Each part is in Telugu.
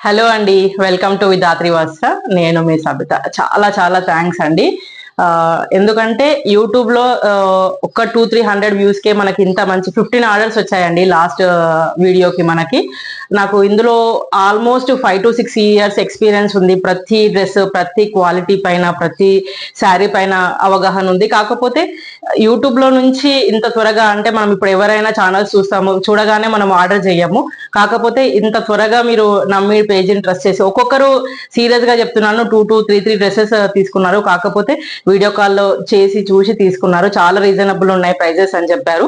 హలో అండి వెల్కమ్ టు విధాత్రి వస్త్ర నేను మీ సబిత. చాలా చాలా థ్యాంక్స్ అండి. ఎందుకంటే యూట్యూబ్లో ఒక ఒక్క టూ త్రీ హండ్రెడ్ వ్యూస్ కే మనకి ఇంత మంచి ఫిఫ్టీన్ ఆర్డర్స్ వచ్చాయండి లాస్ట్ వీడియోకి మనకి. నాకు ఇందులో almost five to six years experience ఉంది. ప్రతి డ్రెస్ ప్రతి క్వాలిటీ పైన ప్రతి శారీ పైన అవగాహన ఉంది. కాకపోతే యూట్యూబ్లో నుంచి ఇంత త్వరగా అంటే మనం ఇప్పుడు ఎవరైనా ఛానల్స్ చూస్తాము చూడగానే మనం ఆర్డర్ చేయము. కాకపోతే ఇంత త్వరగా మీరు నమ్మి పేజీని ట్రస్ట్ చేసి ఒక్కొక్కరు సీరియస్గా చెప్తున్నాను two two three three dresses తీసుకున్నారు. కాకపోతే వీడియో కాల్లో చేసి చూసి తీసుకున్నారు. చాలా రీజనబుల్ ఉన్నాయి ప్రైజెస్ అని చెప్పారు.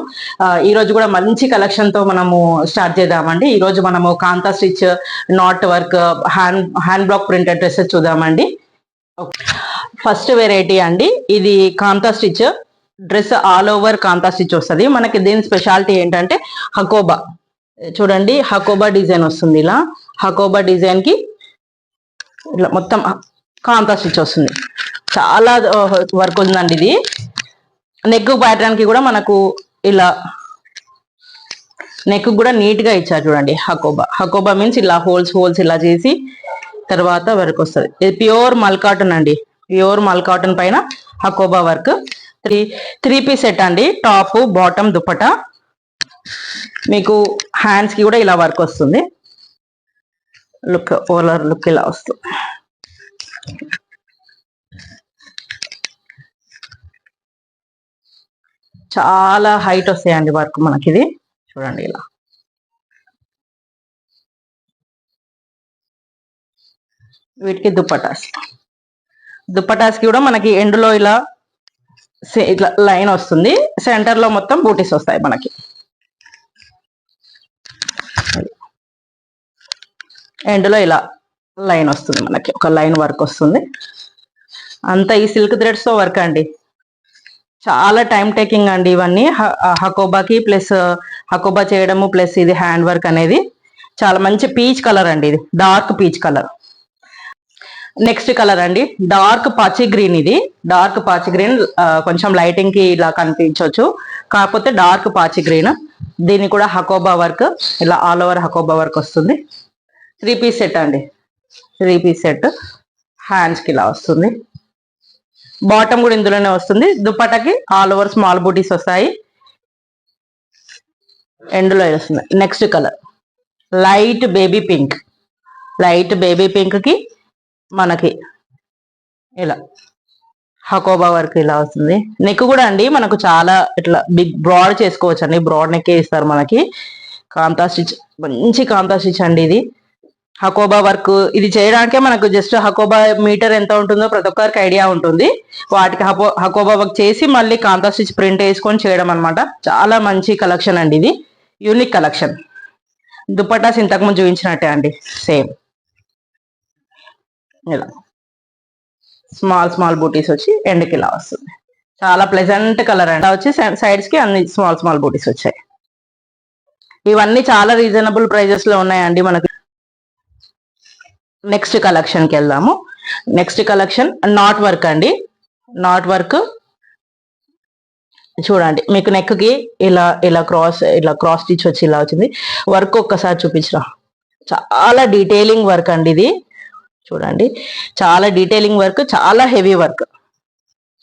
ఈ రోజు కూడా మంచి కలెక్షన్తో మనము స్టార్ట్ చేద్దామండి. ఈ రోజు మనము Kantha stitch knot work hand hand block printed dresses చూద్దామండి. ఫస్ట్ వెరైటీ అండి. ఇది Kantha stitch. Dress all over Kantha stitch వస్తుంది. మనకి దీని స్పెషాలిటీ ఏంటంటే హకోబా. చూడండి హకోబా డిజైన్ వస్తుంది ఇలా. హకోబా డిజైన్కి ఇట్లా మొత్తం కాంతా స్టిచ్ వస్తుంది. చాలా వర్క్ ఉందండి ఇది. నెక్ పాయటానికి కూడా మనకు ఇలా నెక్ కూడా నీట్గా ఇచ్చారు చూడండి హకోబా హకోబా మీన్స్ ఇలా హోల్స్ హోల్స్ ఇలా చేసి తర్వాత వర్క్ వస్తుంది. ఇది ప్యూర్ మల్ కాటన్ అండి. ప్యూర్ మల్ కాటన్ పైన Hakoba work three three piece set అండి. టాప్ బాటమ్ దుపట మీకు హ్యాండ్స్కి కూడా ఇలా వర్క్ వస్తుంది. లుక్ ఓలర్ లుక్ ఇలా వస్తుంది. చాలా హైట్ వస్తాయండి వర్క్ మనకి ఇది చూడండి ఇలా. వీటికి దుప్పటాస్ దుప్పటాస్కి కూడా మనకి ఎండ్లో ఇలా ఇట్లా లైన్ వస్తుంది. సెంటర్లో మొత్తం బూటీస్ వస్తాయి మనకి. ఎండ్లో ఇలా లైన్ వస్తుంది మనకి. ఒక లైన్ వర్క్ వస్తుంది. అంతా ఈ సిల్క్ థ్రెడ్స్తో వర్క్ అండి. చాలా టైం టేకింగ్ అండి ఇవన్నీ. హ- హకోబాకి ప్లస్ హకోబా చేయడము ప్లస్ ఇది హ్యాండ్ వర్క్ అనేది. చాలా మంచి పీచ్ కలర్ అండి ఇది. Dark peach colour next colour అండి. డార్క్ పాచి గ్రీన్ ఇది. డార్క్ పాచి గ్రీన్ కొంచెం లైటింగ్కి ఇలా కనిపించవచ్చు కాకపోతే డార్క్ పాచి గ్రీన్ దీన్ని కూడా హకోబా వర్క్ ఇలా ఆల్ ఓవర్ హకోబా వర్క్ వస్తుంది. త్రీ పీస్ సెట్ అండి. త్రీ పీస్ సెట్ హ్యాండ్స్కి ఇలా వస్తుంది. బాటమ్ కూడా ఇందులోనే వస్తుంది. దుప్పటకి ఆల్ ఓవర్ స్మాల్ బూటీస్ వస్తాయి. ఎండ్లో వస్తుంది. Next colour light baby pink light baby పింక్కి మనకి ఇలా హకోబా వర్క్ ఇలా వస్తుంది. నెక్ కూడా అండి మనకు చాలా ఇట్లా బిగ్ బ్రాడ్ చేసుకోవచ్చు అండి బ్రాడ్ నెక్ ఇస్తారు మనకి. కాంతా స్టిచ్ మంచి కాంతా స్టిచ్ అండి ఇది. హకోబా వర్క్ ఇది చేయడానికే మనకు జస్ట్ హకోబా మీటర్ ఎంత ఉంటుందో ప్రతి ఒక్కరికి ఐడియా ఉంటుంది. వాటికి హకో హకోబా వర్క్ చేసి మళ్ళీ కాంతా స్టిచ్ ప్రింట్ వేసుకొని చేయడం అనమాట చాలా మంచి కలెక్షన్ అండి ఇది. Unique collection. దుపట్టాస్ ఇంతకుముందు చూపించినట్టే అండి. సేమ్. ఇలా. స్మాల్ స్మాల్ బూటీస్ వచ్చి ఎండ్కి ఇలా వస్తుంది. చాలా ప్లెజెంట్ కలర్ అండి. వచ్చి సైడ్స్కి అన్ని స్మాల్ స్మాల్ బూటీస్ వచ్చాయి. ఇవన్నీ చాలా రీజనబుల్ ప్రైజెస్లో ఉన్నాయండి మనకు. నెక్స్ట్ కలెక్షన్కి వెళ్దాము. నెక్స్ట్ కలెక్షన్ నాట్ వర్క్ అండి. నాట్ వర్క్ చూడండి మీకు నెక్కి ఇలా ఇలా క్రాస్ ఇలా క్రాస్ స్టిచ్ వచ్చి ఇలా వచ్చింది. వర్క్ ఒక్కసారి చూపించరా? చాలా డీటెయిలింగ్ వర్క్ అండి ఇది. చూడండి చాలా డీటెయిలింగ్ వర్క్ చాలా హెవీ వర్క్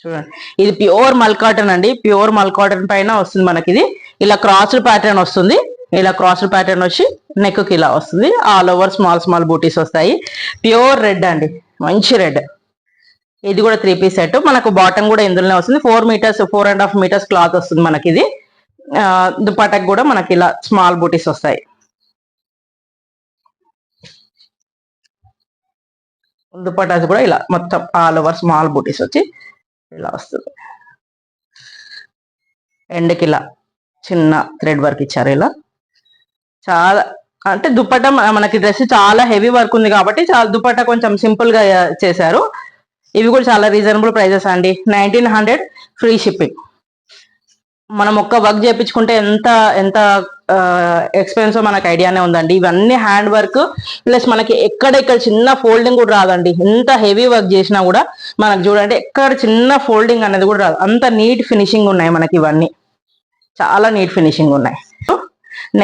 చూడండి ఇది ప్యూర్ మల్ కాటన్ అండి. ప్యూర్ మల్ కాటన్ పైన వస్తుంది మనకి ఇది ఇలా క్రాస్డ్ ప్యాటర్న్ వస్తుంది. ఇలా క్రాస్ ప్యాటర్న్ వచ్చి నెక్కి ఇలా వస్తుంది. All over small small booties వస్తాయి. ప్యూర్ రెడ్ అండి. మంచి రెడ్ ఇది కూడా త్రీ పీస్ సెట్ మనకు బాటమ్ కూడా ఇందులోనే వస్తుంది. Four metres four and half metres cloth వస్తుంది మనకి ఇది. దుపాటకు కూడా మనకి ఇలా స్మాల్ బూటీస్ వస్తాయి. దుపట్టాస్ కూడా ఇలా మొత్తం ఆల్ ఓవర్ స్మాల్ బూటీస్ వచ్చి ఇలా వస్తుంది. ఎండకి ఇలా చిన్న థ్రెడ్ వర్క్ ఇచ్చారు ఇలా. చాలా అంటే దుప్పట మనకి డ్రెస్ చాలా హెవీ వర్క్ ఉంది కాబట్టి చాలా దుప్పట కొంచెం సింపుల్గా చేశారు. ఇవి కూడా చాలా రీజనబుల్ ప్రైజెస్ అండి. నైన్టీన్ హండ్రెడ్ ఫ్రీ షిప్పింగ్ మనం ఒక్క వర్క్ చేయించుకుంటే ఎంత ఎంత ఎక్స్పెన్సివ్ మనకు ఐడియానే ఉందండి. ఇవన్నీ హ్యాండ్ వర్క్ ప్లస్ మనకి ఎక్కడెక్కడ చిన్న ఫోల్డింగ్ కూడా రాదండి. ఎంత హెవీ వర్క్ చేసినా కూడా మనకు చూడండి ఎక్కడ చిన్న ఫోల్డింగ్ అనేది కూడా రాదు. అంత నీట్ ఫినిషింగ్ ఉన్నాయి మనకి ఇవన్నీ. చాలా నీట్ ఫినిషింగ్ ఉన్నాయి.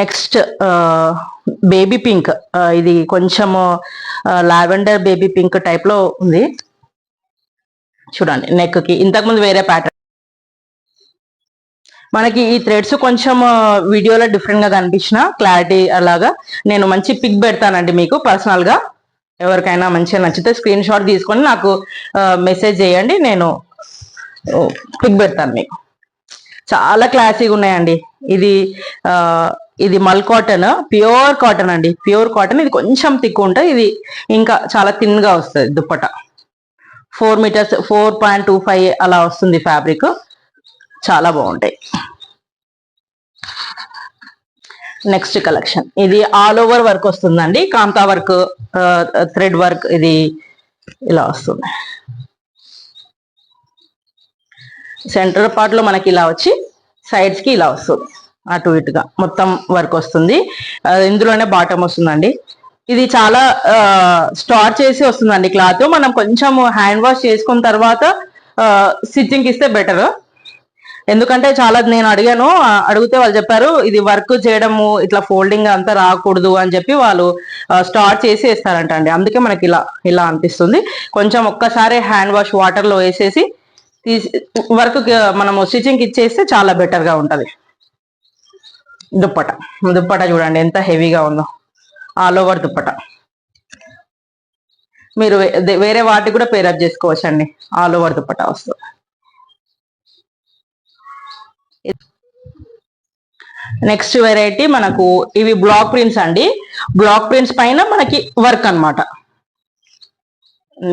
Next baby pink. ఇది కొంచెము లావెండర్ బేబీ పింక్ టైప్లో ఉంది. చూడండి నెక్కి. ఇంతకుముందు వేరే ప్యాటర్న్. మనకి ఈ థ్రెడ్స్ కొంచెం వీడియోలో డిఫరెంట్గా కనిపించిన క్లారిటీ అలాగా నేను మంచి పిక్ పెడతానండి మీకు పర్సనల్గా. ఎవరికైనా మంచిగా నచ్చితే స్క్రీన్ షాట్ తీసుకొని నాకు మెసేజ్ చేయండి నేను పిక్ పెడతాను మీకు. చాలా క్లాసీగా ఉన్నాయండి. ఇది ఇది మల్ కాటన్ ప్యూర్ కాటన్ అండి. ప్యూర్ కాటన్ ఇది కొంచెం థిక్ ఉంటుంది ఇది ఇంకా చాలా థిన్గా వస్తుంది dupatta. Four meters four point two five అలా వస్తుంది ఫ్యాబ్రిక్. చాలా బాగుంటాయి. Next collection. ఇది ఆల్ ఓవర్ వర్క్ వస్తుందండి. కాంతా వర్క్ థ్రెడ్ వర్క్ ఇది ఇలా వస్తుంది. సెంటర్ పార్ట్లో మనకి ఇలా వచ్చి సైడ్స్కి ఇలా వస్తుంది. అటు ఇటుగా మొత్తం వర్క్ వస్తుంది. ఇందులోనే బాటమ్ వస్తుందండి. ఇది చాలా స్టార్ చేసి వస్తుందండి క్లాత్ మనం కొంచెం హ్యాండ్ వాష్ చేసుకున్న తర్వాత స్టిచ్చింగ్ ఇస్తే బెటర్ ఎందుకంటే చాలా నేను అడిగాను అడిగితే వాళ్ళు చెప్పారు ఇది వర్క్ చేయడము ఇట్లా ఫోల్డింగ్ అంతా రాకూడదు అని చెప్పి వాళ్ళు స్టార్ట్ చేసి వేస్తారంట అండి అందుకే మనకి ఇలా ఇలా అనిపిస్తుంది. కొంచెం ఒక్కసారి హ్యాండ్ వాష్ వాటర్లో వేసేసి తీసి వర్క్ మనము స్టిచ్చింగ్ ఇచ్చేస్తే చాలా బెటర్గా ఉంటుంది. దుప్పట. దుప్పట చూడండి ఎంత హెవీగా ఉందో. All over dupatta. మీరు వే- వేరే వాటికి కూడా పేరప్ చేసుకోవచ్చు అండి ఆల్ ఓవర్ దుప్పట వస్తుంది నెక్స్ట్ వెరైటీ మనకు ఇవి బ్లాక్ ప్రింట్స్ అండి. బ్లాక్ ప్రింట్స్ పైన మనకి వర్క్ అన్నమాట.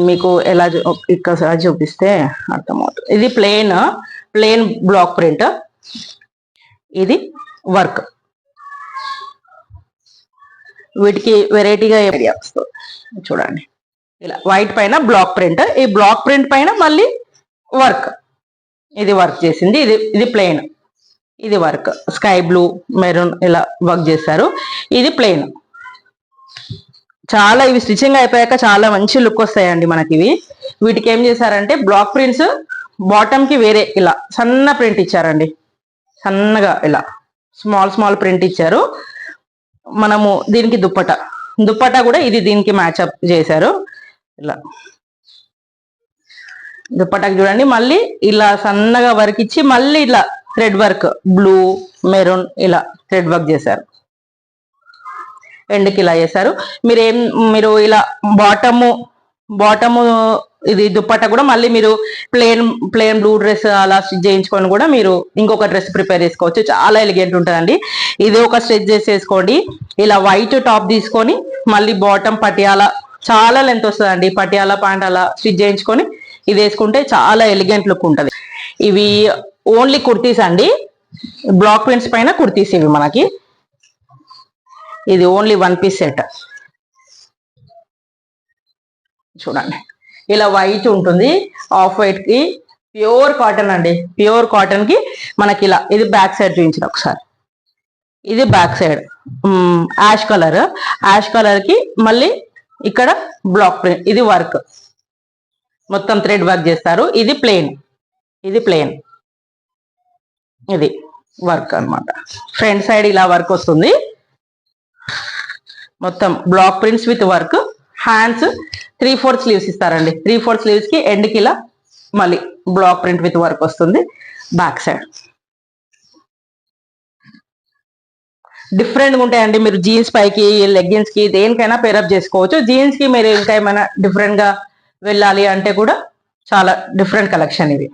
మీకు ఎలా ఇక్కడ చూపిస్తే అర్థమవుతుంది. ఇది ప్లెయిన్ ప్లేన్ బ్లాక్ ప్రింట్. ఇది వర్క్. వీటికి వెరైటీగా వస్తుంది చూడండి. ఇలా వైట్ పైన బ్లాక్ ప్రింట్. ఈ బ్లాక్ ప్రింట్ పైన మళ్ళీ వర్క్. ఇది వర్క్ చేసింది. ఇది ఇది ప్లెయిన్. ఇది వర్క్. స్కై బ్లూ మెరూన్ ఇలా వర్క్ చేశారు. ఇది ప్లెయిన్. చాలా ఇవి స్టిచ్చింగ్ అయిపోయాక చాలా మంచి లుక్ వస్తాయండి మనకి ఇవి. వీటికి ఏం చేశారంటే బ్లాక్ ప్రింట్స్ బాటమ్కి వేరే ఇలా సన్న ప్రింట్ ఇచ్చారండి. సన్నగా ఇలా. స్మాల్ స్మాల్ ప్రింట్ ఇచ్చారు. మనము దీనికి దుప్పట. దుప్పట కూడా ఇది దీనికి మ్యాచ్అప్ చేశారు. ఇలా. దుప్పటకు చూడండి. మళ్ళీ ఇలా సన్నగా వర్క్ ఇచ్చి మళ్ళీ ఇలా థ్రెడ్ వర్క్ బ్లూ మెరూన్ ఇలా థ్రెడ్ వర్క్ చేశారు. ఎండ్కి ఇలా చేశారు. మీరు ఏం మీరు ఇలా బాటము బాటము ఇది దుప్పట్ట కూడా మళ్ళీ మీరు ప్లేన్ ప్లేన్ బ్లూ డ్రెస్ అలా స్టిచ్ చేయించుకొని కూడా మీరు ఇంకొక డ్రెస్ ప్రిపేర్ చేసుకోవచ్చు. చాలా ఎలిగెంట్ ఉంటుందండి. ఇది ఒక స్టిచ్ చేసేసుకోండి. ఇలా వైట్ టాప్ తీసుకొని మళ్ళీ బాటమ్ పటియాల చాలా లెంత్ వస్తుందండి. పటియాల ప్యాంట్ అలా స్టిచ్ చేయించుకొని ఇది వేసుకుంటే చాలా ఎలిగెంట్ లుక్ ఉంటుంది. ఇవి ఓన్లీ కుర్తీస్ అండి. బ్లాక్ ప్రింట్స్ పైన కుర్తీస్ ఇవి మనకి. ఇది ఓన్లీ వన్ పీస్ సెట్ చూడండి. ఇలా వైట్ ఉంటుంది. ఆఫ్ వైట్కి ప్యూర్ కాటన్ అండి. ప్యూర్ కాటన్కి మనకి ఇలా ఇది బ్యాక్ సైడ్ చూపించిన ఒకసారి. ఇది back side ash colour ash కలర్కి మళ్ళీ ఇక్కడ బ్లాక్ ప్రింట్ ఇది వర్క్ మొత్తం థ్రెడ్ వర్క్ చేస్తారు. ఇది ప్లెయిన్ ఇది ప్లెయిన్ ఇది వర్క్ అన్నమాట. ఫ్రంట్ సైడ్ ఇలా వర్క్ వస్తుంది. మొత్తం block prints with work hands three fourth sleeves ఇస్తారండి. త్రీ ఫోర్త్ స్లీవ్స్కి ఎండ్కి ఇలా మళ్ళీ బ్లాక్ ప్రింట్ విత్ వర్క్ వస్తుంది. బ్యాక్ సైడ్ డిఫరెంట్గా ఉంటాయండి. మీరు జీన్స్ పైకి లెగ్గిన్స్కి దేనికైనా పేరప్ చేసుకోవచ్చు. జీన్స్కి మీరు ఇంకా ఏమైనా డిఫరెంట్గా వెళ్ళాలి అంటే కూడా చాలా డిఫరెంట్ కలెక్షన్ ఇది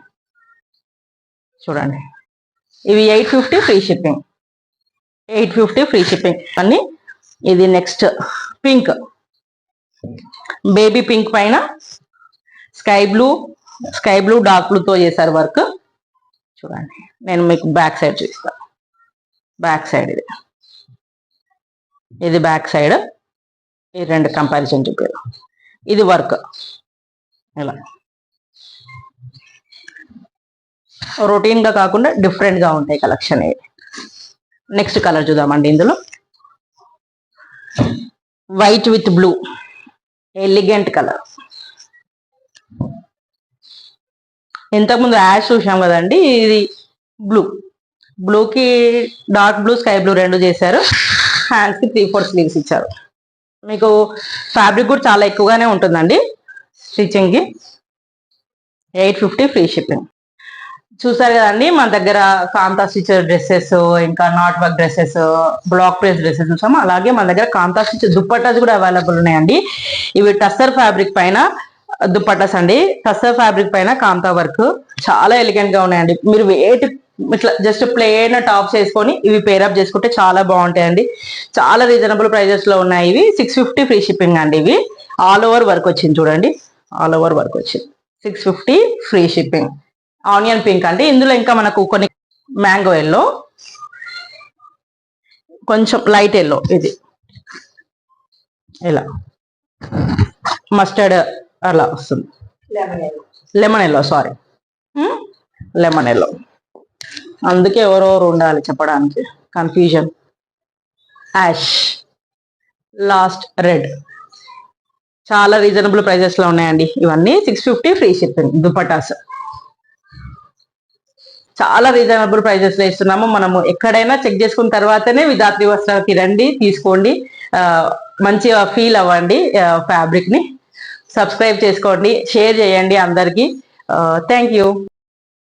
చూడండి. ఇవి eight fifty free shipping eight fifty free shipping అన్ని ఇది నెక్స్ట్ పింక్ బేబీ పింక్ పైన sky blue sky blue dark బ్లూతో చేశారు వర్క్. చూడండి నేను మీకు బ్యాక్ సైడ్ చూపిస్తాను బ్యాక్ సైడ్ ఇది. ఇది బ్యాక్ సైడ్. ఈ రెండు కంపారిజన్ చూపారు ఇది వర్క్. ఇలా. రొటీన్గా కాకుండా డిఫరెంట్గా ఉంటాయి కలెక్షన్ ఇవి. నెక్స్ట్ కలర్ చూద్దామండి ఇందులో. White with blue. Elegant colour ఇంతకుముందు యాష్ చూసాం కదండి ఇది బ్లూ బ్లూకి డార్క్ బ్లూ స్కై బ్లూ రెండు చేశారు. హ్యాండ్స్కి త్రీ ఫోర్ స్లీవ్స్ ఇచ్చారు. మీకు ఫ్యాబ్రిక్ కూడా చాలా ఎక్కువగానే ఉంటుందండి స్టిచ్చింగ్కి ఎయిట్ ఫిఫ్టీ ఫ్రీ షిప్పింగ్ చూసారు కదండి మన దగ్గర కాంతా స్టిచ్ డ్రెస్సెస్ ఇంకా knot work dresses block press dresses చూసాము అలాగే మన దగ్గర కాంతా స్టిచ్ దుప్పట్టాస్ కూడా అవైలబుల్ ఉన్నాయండి. ఇవి టస్సర్ ఫ్యాబ్రిక్ పైన దుప్పట్టాస్ అండి. టస్సర్ ఫ్యాబ్రిక్ పైన కాంతా వర్క్ చాలా ఎలిగెంట్గా ఉన్నాయండి. మీరు వేటి ఇట్లా జస్ట్ ప్లేన్ టాప్స్ వేసుకొని ఇవి పేరప్ చేసుకుంటే చాలా బాగుంటాయండి. చాలా రీజనబుల్ ప్రైజెస్లో ఉన్నాయి ఇవి. సిక్స్ ఫిఫ్టీ ఫ్రీ షిప్పింగ్ అండి ఇవి. ఆల్ ఓవర్ వర్క్ వచ్చింది చూడండి. ఆల్ ఓవర్ వర్క్ వచ్చింది. Six fifty free shipping onion pink అండి. ఇందులో ఇంకా మనకు కొన్ని మ్యాంగో ఎల్లో కొంచెం లైట్ ఎల్లో ఇది. ఇలా. మస్టర్డ్ అలా వస్తుంది. Lemon yellow. Sorry. Lemon yellow. అందుకే ఎవరెవరు ఉండాలి చెప్పడానికి. కన్ఫ్యూజన్. యాష్. Last red. చాలా రీజనబుల్ ప్రైజెస్లో ఉన్నాయండి. ఇవన్నీ six fifty free shipping dupattas చాలా రీజనబుల్ ప్రైజెస్లో ఇస్తున్నాము. మనము ఎక్కడైనా చెక్ చేసుకున్న తర్వాతనే విధాత్రి వస్త్రాలకి రండి తీసుకోండి. మంచి మంచిగా ఫీల్ అవ్వండి ఫ్యాబ్రిక్ని. సబ్స్క్రైబ్ చేసుకోండి షేర్ చేయండి అందరికీ. Thank you